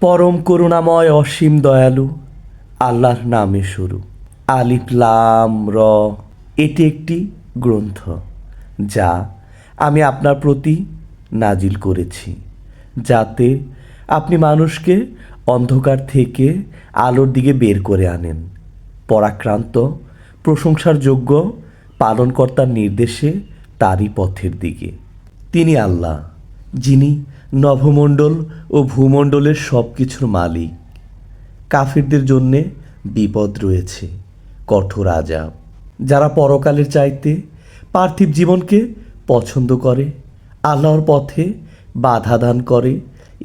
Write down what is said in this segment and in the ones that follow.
পরম করুণাময় অসীম দয়ালু, আল্লাহর নামে শুরু। আলিফ, লাম, র, এটি একটি গ্রন্থ যা আমি আপনার প্রতি নাজিল করেছি, যাতে আপনি মানুষকে অন্ধকার থেকে আলোর দিকে বের করে আনেন। পরাক্রান্ত প্রশংসার যোগ্য পালনকর্তার নির্দেশে তারই পথের দিকে। তিনি আল্লাহ। যিনি নভমণ্ডল ও ভূমণ্ডলের সব কিছুর মালিক। কাফিরদের জন্যে বিপদ রয়েছে, কঠোর আজাব যারা পরকালের চাইতে পার্থিব জীবনকে পছন্দ করে, আল্লাহর পথে বাধা দান করে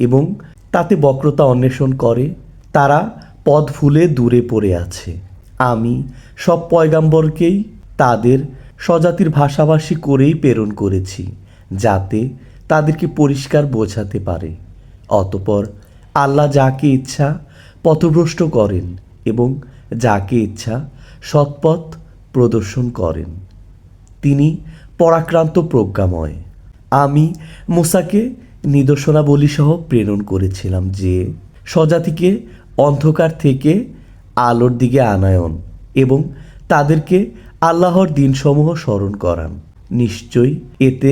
এবং তাতে বক্রতা অন্বেষণ করে, তারা পথ ভুলে দূরে পড়ে আছে। আমি সব পয়গাম্বরকেই তাদের স্বজাতির ভাষাভাষী করেই প্রেরণ করেছি, যাতে তাদেরকে পরিষ্কার বোঝাতে পারে। অতপর আল্লাহ যাকে ইচ্ছা পথভ্রষ্ট করেন এবং যাকে ইচ্ছা সৎপথ প্রদর্শন করেন। তিনি পরাক্রান্ত প্রজ্ঞাময়। আমি মুসাকে নিদর্শনাবলী সহ প্রেরণ করেছিলাম যে স্বজাতিকে অন্ধকার থেকে আলোর দিকে আনায়ন এবং তাদেরকে আল্লাহর দিনসমূহ স্মরণ করান। নিশ্চয়ই এতে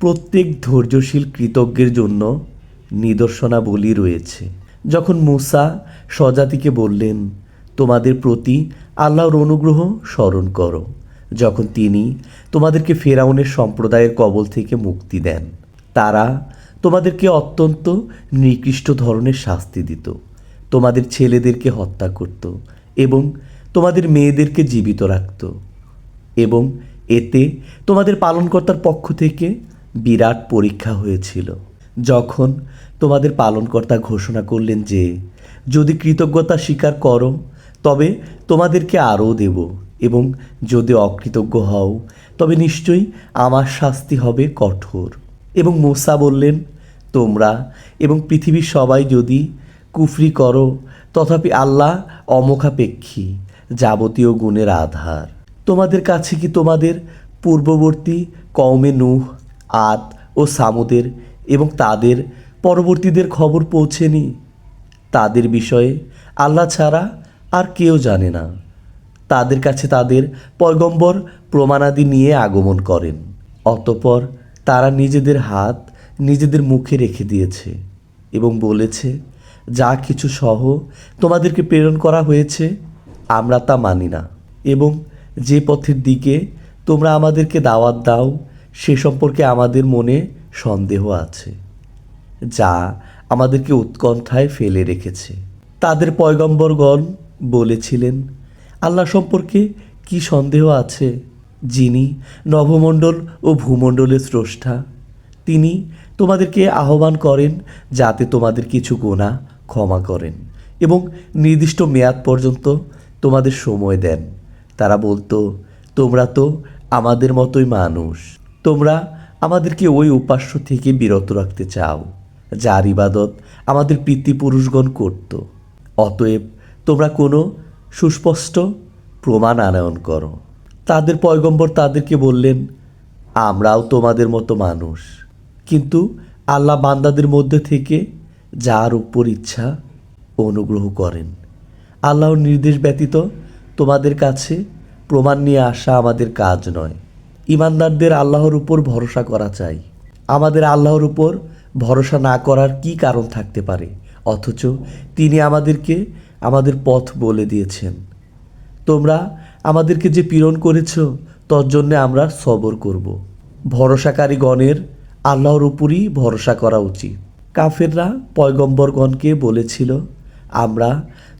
প্রত্যেক ধৈর্যশীল কৃতজ্ঞের জন্য নিদর্শনাবলী রয়েছে। যখন মুসা স্বজাতিকে বললেন, তোমাদের প্রতি আল্লাহর অনুগ্রহ স্মরণ করো। যখন তিনি তোমাদেরকে ফেরাউনের সম্প্রদায়ের কবল থেকে মুক্তি দেন, তারা তোমাদেরকে অত্যন্ত নিকৃষ্ট ধরনের শাস্তি দিত। তোমাদের ছেলেদেরকে হত্যা করত এবং তোমাদের মেয়েদেরকে জীবিত রাখত এবং এতে তোমাদের পালনকর্তার পক্ষ থেকে বিরাট পরীক্ষা হয়েছিল। যখন তোমাদের পালনকর্তা ঘোষণা করলেন যে, যদি কৃতজ্ঞতা স্বীকার করো, তবে তোমাদেরকে আরও দেব এবং যদি অকৃতজ্ঞ হও, তবে নিশ্চয়ই আমার শাস্তি হবে কঠোর। এবং মোসা বললেন, তোমরা এবং পৃথিবীর সবাই যদি কুফরি করো, তথাপি আল্লাহ অমুখাপেক্ষী যাবতীয় গুণের আধার। তোমাদের কাছে কি তোমাদের পূর্ববর্তী কওমে নূহ আদ ও সামুদের এবং তাদের পরবর্তীদের খবর পৌঁছেনি। তাদের বিষয়ে আল্লাহ ছাড়া আর কেউ জানে না। তাদের কাছে তাদের পয়গম্বর প্রমাণাদি নিয়ে আগমন করেন, অতপর তারা নিজেদের হাত নিজেদের মুখে রেখে দিয়েছে এবং বলেছে, যা কিছু সহ তোমাদেরকে প্রেরণ করা হয়েছে, আমরা তা মানি না এবং যে পথের দিকে তোমরা আমাদেরকে দাওয়াত দাও সে সম্পর্কে আমাদের মনে সন্দেহ আছে, যা আমাদেরকে উৎকণ্ঠায় ফেলে রেখেছে। তাদের পয়গম্বরগণ বলেছিলেন, আল্লাহ সম্পর্কে কি সন্দেহ আছে? যিনি নভমণ্ডল ও ভূমণ্ডলের স্রষ্টা, তিনি তোমাদেরকে আহ্বান করেন যাতে তোমাদের কিছু গোনা ক্ষমা করেন এবং নির্দিষ্ট মেয়াদ পর্যন্ত তোমাদের সময় দেন। তারা বলতো, তোমরা তো আমাদের মতোই মানুষ। তোমরা আমাদেরকে ওই উপাস্য থেকে বিরত রাখতে চাও, যার ইবাদত আমাদের পিতৃপুরুষগণ করত। অতএব তোমরা কোনো সুস্পষ্ট প্রমাণ আনয়ন করো। তাদের পয়গম্বর তাদেরকে বললেন, আমরাও তোমাদের মতো মানুষ। কিন্তু আল্লাহ বান্দাদের মধ্যে থেকে যার উপর ইচ্ছা অনুগ্রহ করেন। আল্লাহর নির্দেশ ব্যতীত তোমাদের কাছে প্রমাণ নিয়ে আসা আমাদের কাজ নয়। ইমানদারদের আল্লাহর উপর ভরসা করা চাই। আমাদের আল্লাহর উপর ভরসা না করার কি কারণ থাকতে পারে? অথচ তিনি আমাদেরকে আমাদের পথ বলে দিয়েছেন। তোমরা আমাদেরকে যে পীড়ন করেছ, তর জন্যে আমরা সবর করব। ভরসাকারী গণের আল্লাহর উপরই ভরসা করা উচিত। কাফেররা পয়গম্বরগণকে বলেছিল, আমরা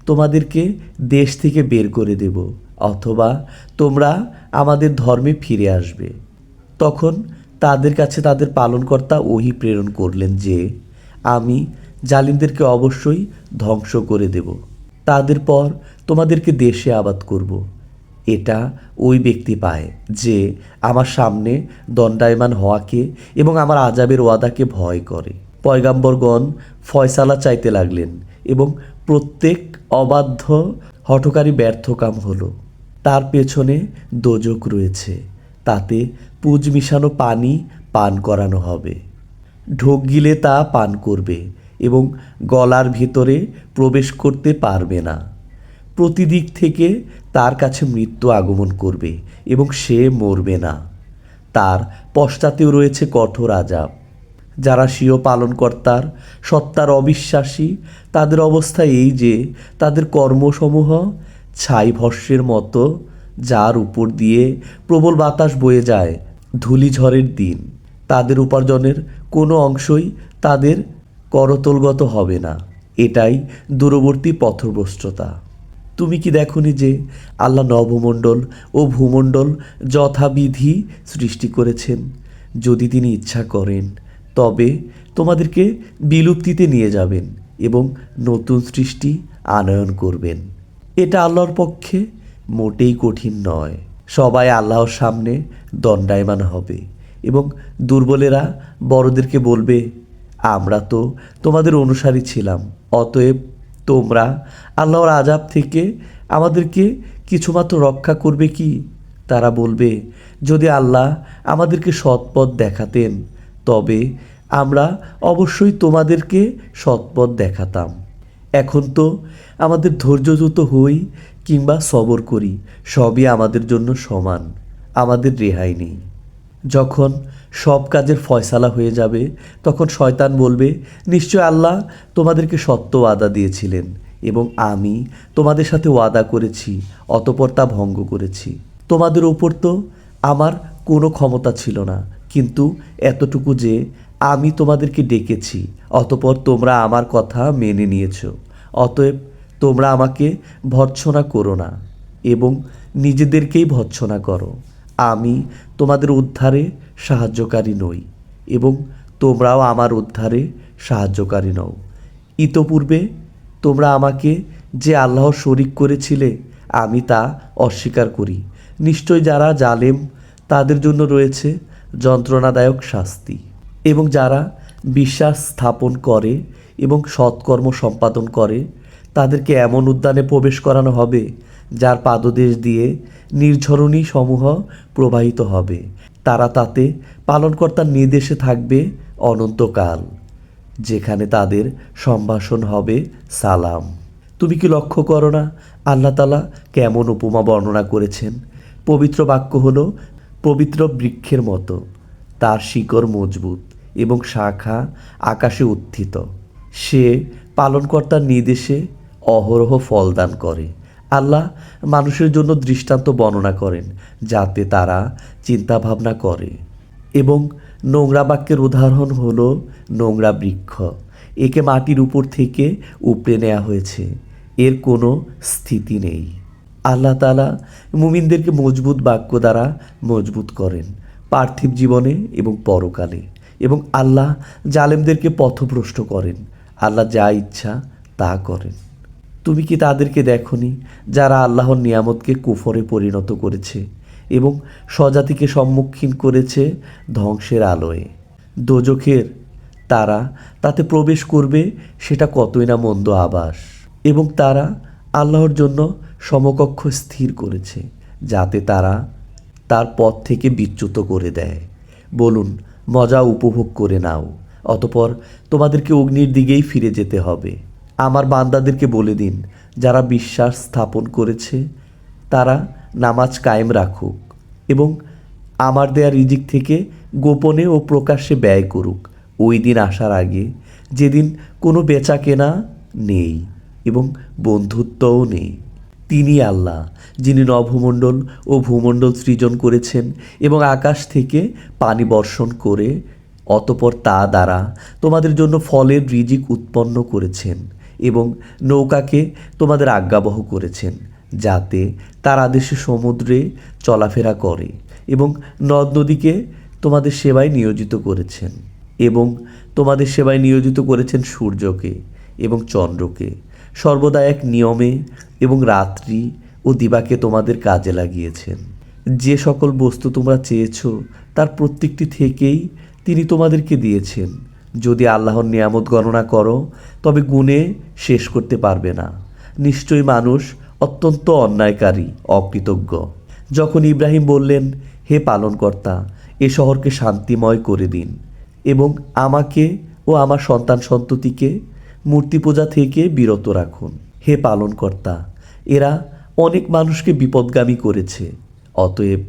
তোমাদেরকে দেশ থেকে বের করে দেব। অথবা তোমরা আমাদের ধর্মে ফিরে আসবে। তখন তাদের কাছে তাদের পালনকর্তা ওহি প্রেরণ করলেন যে, আমি জালিমদেরকে অবশ্যই ধ্বংস করে দেব। তাদের পর তোমাদেরকে দেশে আবাদ করব। এটা ওই ব্যক্তি পায় যে আমার সামনে দণ্ডায়মান হওয়াকে এবং আমার আজাবের ওয়াদাকে ভয় করে। পয়গাম্বরগণ ফয়সালা চাইতে লাগলেন এবং প্রত্যেক অবাধ্য হঠকারী ব্যর্থকাম হলো। তার পেছনে দোজক রয়েছে। তাতে পুজ মিশানো পানি পান করানো হবে। ঢোক গিলে তা পান করবে এবং গলার ভিতরে প্রবেশ করতে পারবে না। প্রতিদিক থেকে তার কাছে মৃত্যু আগমন করবে এবং সে মরবে না। তার পশ্চাতেও রয়েছে কঠোর আজাব। যারা স্বীয় পালনকর্তার সত্তার অবিশ্বাসী, তাদের অবস্থা এই যে, তাদের কর্মসমূহ ছাই ভস্যের মতো, যার উপর দিয়ে প্রবল বাতাস বয়ে যায় ধূলিঝড়ের দিন। তাদের উপার্জনের কোনো অংশই তাদের করতলগত হবে না। এটাই দূরবর্তী পথভ্রষ্টতা। তুমি কি দেখনি যে আল্লাহ নবমণ্ডল ও ভূমণ্ডল যথাবিধি সৃষ্টি করেছেন? যদি তিনি ইচ্ছা করেন, তবে তোমাদেরকে বিলুপ্তিতে নিয়ে যাবেন এবং নতুন সৃষ্টি আনয়ন করবেন। এটা আল্লাহর পক্ষে মোটেই কঠিন নয়। সবাই আল্লাহর সামনে দণ্ডায়মান হবে এবং দুর্বলেরা বড়দেরকে বলবে, আমরা তো তোমাদের অনুসারী ছিলাম, অতএব তোমরা আল্লাহর আজাব থেকে আমাদেরকে কিছুমাত্র রক্ষা করবে কি? তারা বলবে, যদি আল্লাহ আমাদেরকে সৎপথ দেখাতেন, তবে আমরা অবশ্যই তোমাদেরকে সৎপথ দেখাতাম। এখন তো আমাদের ধৈর্যযুত হই কিংবা সবর করি, সবই আমাদের জন্য সমান, আমাদের রেহাই নেই। যখন সব কাজের ফয়সালা হয়ে যাবে, তখন শয়তান বলবে, নিশ্চয় আল্লাহ তোমাদেরকে সত্য ওয়াদা দিয়েছিলেন এবং আমি তোমাদের সাথে ওয়াদা করেছি, অতপর তা ভঙ্গ করেছি। তোমাদের ওপর তো আমার কোনো ক্ষমতা ছিল না, কিন্তু এতটুকু যে আমি তোমাদেরকে ডেকেছি, অতপর তোমরা আমার কথা মেনে নিয়েছো। অতএব তোমরা আমাকে ভর্ৎসনা করো না এবং নিজেদেরকেই ভর্ৎসনা করো। আমি তোমাদের উদ্ধারে সাহায্যকারী নই এবং তোমরাও আমার উদ্ধারে সাহায্যকারী নও। ইতপূর্বে তোমরা আমাকে যে আল্লাহ শরিক করেছিলে, আমি তা অস্বীকার করি। নিশ্চয় যারা জালেম, তাদের জন্য রয়েছে যন্ত্রণাদায়ক শাস্তি। এবং যারা বিশ্বাস স্থাপন করে এবং সৎকর্ম সম্পাদন করে তাদেরকে এমন উদ্যানে প্রবেশ করানো হবে, যার পাদদেশ দিয়ে নির্ঝরণী সমূহ প্রবাহিত হবে। তারা তাতে পালনকর্তার নির্দেশে থাকবে অনন্তকাল, যেখানে তাদের সম্ভাষণ হবে সালাম। তুমি কি লক্ষ্য করো না, আল্লাহ তালা কেমন উপমা বর্ণনা করেছেন? পবিত্র বাক্য হল, পবিত্র বৃক্ষের মতো, তার শিকড় মজবুত এবং শাখা আকাশে উত্থিত। সে পালনকর্তার নির্দেশে অহরহ ফলদান করে। আল্লাহ মানুষের জন্য দৃষ্টান্ত বর্ণনা করেন, যাতে তারা চিন্তাভাবনা করে। এবং নোংরা বাক্যের উদাহরণ হল নোংরা বৃক্ষ। একে মাটির উপর থেকে উপড়ে নেওয়া হয়েছে। এর কোনো স্থিতি নেই। আল্লাহ তালা মুমিনদেরকে মজবুত বাক্য দ্বারা মজবুত করেন, পার্থিব জীবনে এবং পরকালে। এবং আল্লাহ জালেমদেরকে পথভ্রষ্ট করেন। আল্লাহ যা ইচ্ছা তা করেন। তুমি কি তাদেরকে দেখনি, যারা আল্লাহর নিয়ামতকে কুফরে পরিণত করেছে এবং স্বজাতিকে সম্মুখীন করেছে ধ্বংসের আলোয়? দোজখের তারা তাতে প্রবেশ করবে, সেটা কতই না মন্দ আবাস এবং তারা আল্লাহর জন্য সমকক্ষ স্থির করেছে, যাতে তারা তার পথ থেকে বিচ্যুত করে দেয়। বলুন, মজা উপভোগ করে নাও, অতপর তোমাদেরকে অগ্নির দিকেই ফিরে যেতে হবে। আমার বান্দাদেরকে বলে দিন, যারা বিশ্বাস স্থাপন করেছে, তারা নামাজ কায়েম রাখুক এবং আমার দেয়া রিজিক থেকে গোপনে ও প্রকাশ্যে ব্যয় করুক। ওই দিন আসার আগে যেদিন কোনো বেচা কেনা নেই এবং বন্ধুত্বও নেই। তিনি আল্লাহ, যিনি নভমণ্ডল ও ভূমণ্ডল সৃজন করেছেন এবং আকাশ থেকে পানি বর্ষণ করে, অতপর তা দ্বারা তোমাদের জন্য ফলের রিজিক উৎপন্ন করেছেন। এবং নৌকাকে তোমাদের আজ্ঞাবহ করেছেন, যাতে তার আদেশে সমুদ্রে চলাফেরা করে এবং নদ নদীকে তোমাদের সেবায় নিয়োজিত করেছেন এবং তোমাদের সেবায় নিয়োজিত করেছেন সূর্যকে এবং চন্দ্রকে। সর্বদা এক নিয়মে এবং রাত্রি ও দিবাকে তোমাদের কাজে লাগিয়েছেন। যে সকল বস্তু তোমরা চেয়েছো, তার প্রত্যেকটি থেকেই তিনি তোমাদেরকে দিয়েছেন। যদি আল্লাহর নিয়ামত গণনা করো, তবে গুণে শেষ করতে পারবে না। নিশ্চয়ই মানুষ অত্যন্ত অন্যায়কারী, অকৃতজ্ঞ। যখন ইব্রাহিম বললেন, হে পালনকর্তা, এ শহরকে শান্তিময় করে দিন এবং আমাকে ও আমার সন্তান সন্ততিকে মূর্তি পূজা থেকে বিরত রাখুন। হে পালনকর্তা, এরা অনেক মানুষকে বিপদগামী করেছে, অতএব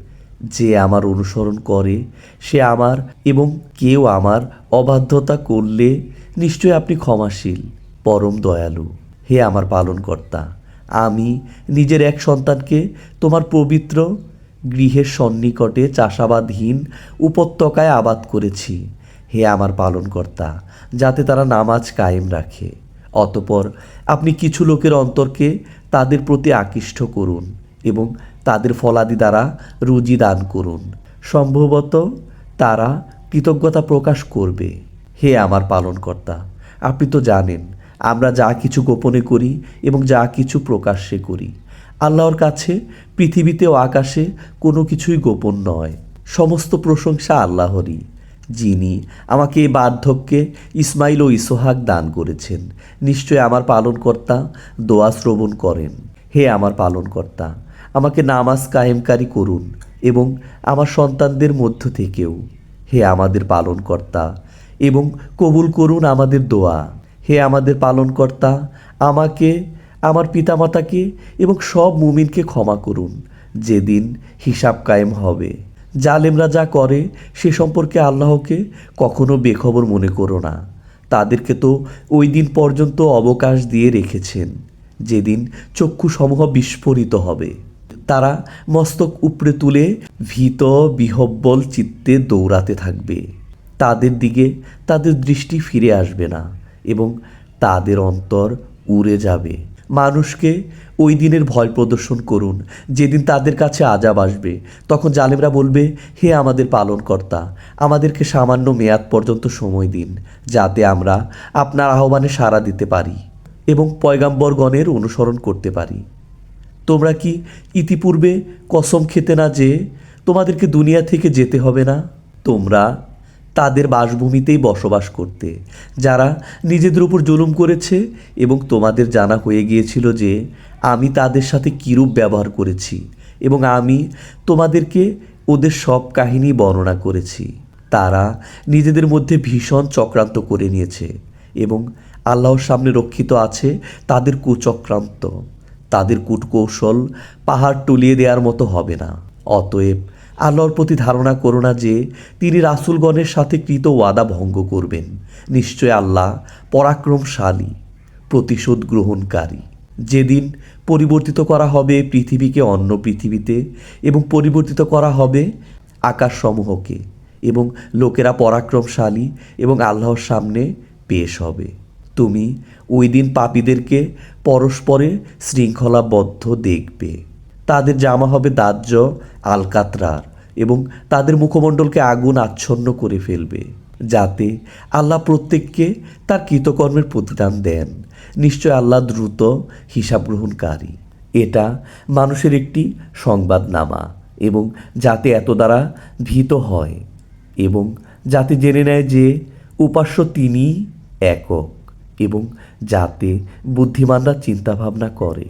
যে আমার অনুসরণ করে, সে আমার এবং কেউ আমার অবাধ্যতা করলে নিশ্চয় আপনি ক্ষমাশীল, পরম দয়ালু। হে আমার পালনকর্তা, আমি নিজের এক সন্তানকে তোমার পবিত্র গৃহের সন্নিকটে চাষাবাদহীন উপত্যকায় আবাদ করেছি। হে আমার পালনকর্তা, যাতে তারা নামাজ কায়েম রাখে। অতপর আপনি কিছু লোকের অন্তরকে তাদের প্রতি আকৃষ্ট করুন। এবং তাদের ফলাদি দ্বারা রুজি দান করুন। সম্ভবত তারা কৃতজ্ঞতা প্রকাশ করবে। হে আমার পালনকর্তা, আপনি তো জানেন, আমরা যা কিছু গোপনে করি এবং যা কিছু প্রকাশ্যে করি। আল্লাহর কাছে, পৃথিবীতে ও আকাশে কোনো কিছুই গোপন নয়। সমস্ত প্রশংসা আল্লাহরই, যিনি আমাকে এই বার্ধক্যে ইসমাইল ও ইসোহাক দান করেছেন। নিশ্চয় আমার পালনকর্তা দোয়া শ্রবণ করেন। হে আমার পালনকর্তা আমাকে নামাজ কায়েমকারী করুন এবং আমার সন্তানদের মধ্য থেকেও। হে আমাদের পালনকর্তা, এবং কবুল করুন আমাদের দোয়া। হে আমাদের পালনকর্তা, আমাকে, আমার পিতামাতাকে এবং সব মুমিনকে ক্ষমা করুন, যেদিন হিসাব কায়েম হবে। জালেমরা যা করে, সে সম্পর্কে আল্লাহকে কখনো বেখবর মনে করো না। তাদেরকে তো ওই দিন পর্যন্ত অবকাশ দিয়ে রেখেছেন, যেদিন চক্ষুসমূহ বিস্ফোরিত হবে। তারা মস্তক উপড়ে তুলে ভীত বিহব্বল চিত্তে দৌড়াতে থাকবে। তাদের দিকে তাদের দৃষ্টি ফিরে আসবে না এবং তাদের অন্তর উড়ে যাবে। মানুষকে ওই দিনের ভয় প্রদর্শন করুন। যেদিন তাদের কাছে আজাব আসবে, তখন জালেমরা বলবে, হে আমাদের পালনকর্তা, আমাদেরকে সামান্য মেয়াদ পর্যন্ত সময় দিন, যাতে আমরা আপনার আহ্বানে সাড়া দিতে পারি এবং পয়গাম্বরগণের অনুসরণ করতে পারি। তোমরা কি ইতিপূর্বে কসম খেতে না যে তোমাদেরকে দুনিয়া থেকে যেতে হবে না? তোমরা তাদের বাসভূমিতেই বসবাস করতে, যারা নিজেদের উপর জুলুম করেছে এবং তোমাদের জানা হয়ে গিয়েছিল যে আমি তাদের সাথে কিরূপ ব্যবহার করেছি এবং আমি তোমাদেরকে ওদের সব কাহিনী বর্ণনা করেছি। তারা নিজেদের মধ্যে ভীষণ চক্রান্ত করে নিয়েছে এবং আল্লাহর সামনে রক্ষিত আছে তাদের কুচক্রান্ত। তাদের কূটকৌশল পাহাড় টুলিয়ে দেওয়ার মতো হবে না। অতএব আল্লাহর প্রতি ধারণা করো না যে তিনি রাসুলগণের সাথে কৃত ওয়াদা ভঙ্গ করবেন। নিশ্চয় আল্লাহ পরাক্রমশালী, প্রতিশোধ গ্রহণকারী। যেদিন পরিবর্তিত করা হবে পৃথিবীকে অন্য পৃথিবীতে এবং পরিবর্তিত করা হবে আকাশসমূহকে এবং লোকেরা পরাক্রমশালী এবং আল্লাহর সামনে পেশ হবে। তুমি ওই দিন পাপীদেরকে পরস্পরে শৃঙ্খলাবদ্ধ দেখবে। তাদের জামা হবে দাহ্য আলকাতরার এবং তাদের মুখমণ্ডলকে আগুন আচ্ছন্ন করে ফেলবে, যাতে আল্লাহ প্রত্যেককে তার কৃতকর্মের প্রতিদান দেন। নিশ্চয় আল্লাহ দ্রুত হিসাব গ্রহণকারী। এটা মানুষের একটি সংবাদনামা এবং যাতে এত দ্বারা ভীত হয় এবং যাতে জেনে নেয় যে উপাস্য তিনি একক। এবং যাতে বুদ্ধিমানরা চিন্তাভাবনা করে।